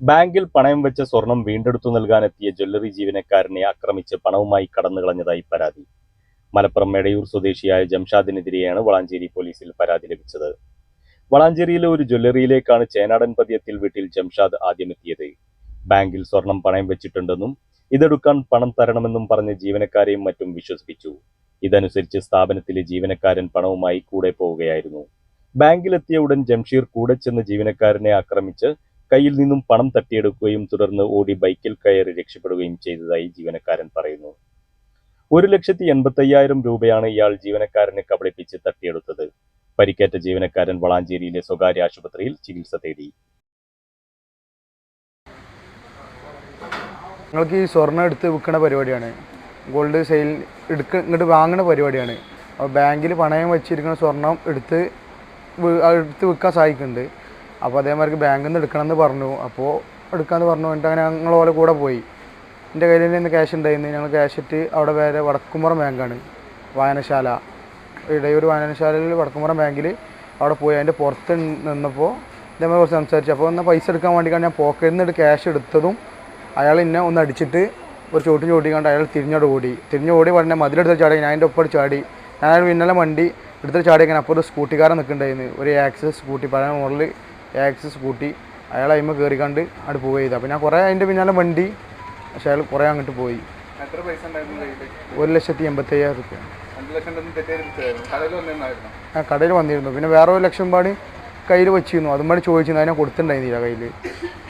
ബാങ്കിൽ പണയം വെച്ച സ്വർണം വീണ്ടെടുത്തു നൽകാനെത്തിയ ജ്വല്ലറി ജീവനക്കാരനെ ആക്രമിച്ച് പണവുമായി കടന്നു കളഞ്ഞതായി പരാതി. മലപ്പുറം മെടയൂർ സ്വദേശിയായ ജംഷാദിനെതിരെയാണ് വളാഞ്ചേരി പോലീസിൽ പരാതി ലഭിച്ചത്. വളാഞ്ചേരിയിലെ ഒരു ജ്വല്ലറിയിലേക്കാണ് ചേനാടൻ പതിയത്തിൽ വീട്ടിൽ ജംഷാദ് ആദ്യമെത്തിയത്. ബാങ്കിൽ സ്വർണം പണയം വെച്ചിട്ടുണ്ടെന്നും ഇതെടുക്കാൻ പണം തരണമെന്നും പറഞ്ഞ് ജീവനക്കാരെയും മറ്റും വിശ്വസിപ്പിച്ചു. ഇതനുസരിച്ച് സ്ഥാപനത്തിലെ ജീവനക്കാരൻ പണവുമായി കൂടെ പോവുകയായിരുന്നു. ബാങ്കിലെത്തിയ ഉടൻ ജംഷീർ കൂടെ ചെന്ന് ജീവനക്കാരനെ ആക്രമിച്ച് കയ്യിൽ നിന്നും പണം തട്ടിയെടുക്കുകയും തുടർന്ന് ഓടി ബൈക്കിൽ കയറി രക്ഷപ്പെടുകയും ചെയ്തതായി ജീവനക്കാരൻ പറയുന്നു. ഒരു ലക്ഷത്തി എൺപത്തയ്യായിരം രൂപയാണ് ഇയാൾ ജീവനക്കാരനെ കബളിപ്പിച്ച് തട്ടിയെടുത്തത്. പരിക്കേറ്റ ജീവനക്കാരൻ വളാഞ്ചേരിയിലെ സ്വകാര്യ ആശുപത്രിയിൽ ചികിത്സ തേടി. ഞങ്ങൾക്ക് ഈ സ്വർണം എടുത്ത് വിൽക്കുന്ന പരിപാടിയാണ്. ഗോൾഡ് സെയിൽ എടുക്ക ഇങ്ങോട്ട് വാങ്ങുന്ന പരിപാടിയാണ്. അപ്പോൾ ബാങ്കിൽ പണയം വെച്ചിരിക്കുന്ന സ്വർണം എടുത്ത് എടുത്ത് വിൽക്കാൻ സാധിക്കുന്നുണ്ട് അപ്പോൾ അതേമാതിരി ബാങ്കിൽ നിന്ന് എടുക്കണമെന്ന് പറഞ്ഞു. അപ്പോൾ എടുക്കാമെന്ന് പറഞ്ഞു. എന്നിട്ട് അങ്ങനെ ഞങ്ങൾ ഓലെ കൂടെ പോയി. എന്റെ കയ്യിൽ നിന്ന് ക്യാഷ് ഉണ്ടായിരുന്നു. ഞങ്ങൾ ക്യാഷ് ഇട്ട് അവിടെ വേറെ വടക്കുംപുറം ബാങ്കാണ്. വായനശാല. ഇടയൂർ വായനശാലയിൽ വടക്കുംപുറം ബാങ്കിൽ അവിടെ പോയി. അതിന്റെ പുറത്ത് നിന്നപ്പോൾ ഇതേമാതിരി കുറച്ച് സംസാരിച്ചു. അപ്പോൾ ഒന്ന് പൈസ എടുക്കാൻ വേണ്ടിയിട്ടാണ് ഞാൻ പോക്കറ്റിൽ നിന്ന് ക്യാഷ് എടുത്തതും അയാൾ എന്നെ ഒന്ന് അടിച്ചിട്ട് ഒരു ചോട്ടും ചോട്ടിക്കാണ്ട് അയാൾ തിരിഞ്ഞോട് ഓടി. തിരിഞ്ഞ് ഓടി പറഞ്ഞ മതിലെടുത്ത് ചാടി. ഞാൻ അതിന്റെ ഒപ്പം ചാടി. ഞാൻ പിന്നാലെ വണ്ടി എടുത്തിട്ട് ചാടിക്കാൻ അപ്പോൾ ഒരു സ്കൂട്ടിക്കാരൻ നിൽക്കുന്നുണ്ടായിരുന്നു. ഒരു ആക്സസ് സ്കൂട്ടി പഴയ മോഡൽ ആക്സസ് കൂട്ടി അയാൾ അതിമ്മ കണ്ട് അവിടെ പോവുക ചെയ്തു അപ്പോൾ ഞാൻ കുറേ അതിന്റെ പിന്നാലെ വണ്ടി പക്ഷേ അയാൾ കുറേ അങ്ങോട്ട് പോയി. എത്ര പൈസ ഉണ്ടായിരുന്നു കയ്യിൽ? ഒരു ലക്ഷത്തി എൺപത്തയ്യായിരം റുപ്യ. ആ കടയിൽ വന്നിരുന്നു. പിന്നെ വേറെ ഒരു ലക്ഷം പാടി കയ്യിൽ വെച്ചിരുന്നു. അതും പാടി ചോദിച്ചിരുന്നു. അതിനെ കൊടുത്തിട്ടുണ്ടായിരുന്നില്ല കയ്യിൽ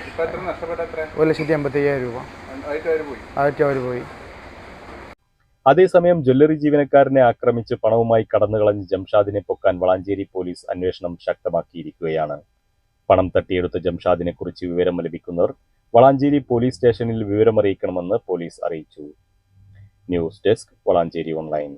ഇപ്പൊ എത്ര? നഷ്ടപ്പെട്ട എത്ര? ഒരു ലക്ഷത്തി എൺപത്തയ്യായിരം രൂപ. ആയിട്ട് പോയി. ആയിട്ട് അവർ പോയി. അതേസമയം ജ്വല്ലറി ജീവനക്കാരനെ ആക്രമിച്ച് പണവുമായി കടന്നുകളഞ്ഞ് ജംഷാദിനെ പൊക്കാൻ വളാഞ്ചേരി പോലീസ് അന്വേഷണം ശക്തമാക്കിയിരിക്കുകയാണ്. പണം തട്ടിയെടുത്ത ജംഷാദിനെ കുറിച്ച് വിവരം ലഭിക്കുന്നവർ വളാഞ്ചേരി പോലീസ് സ്റ്റേഷനിൽ വിവരമറിയിക്കണമെന്ന് പോലീസ് അറിയിച്ചു. News desk Valanchery online.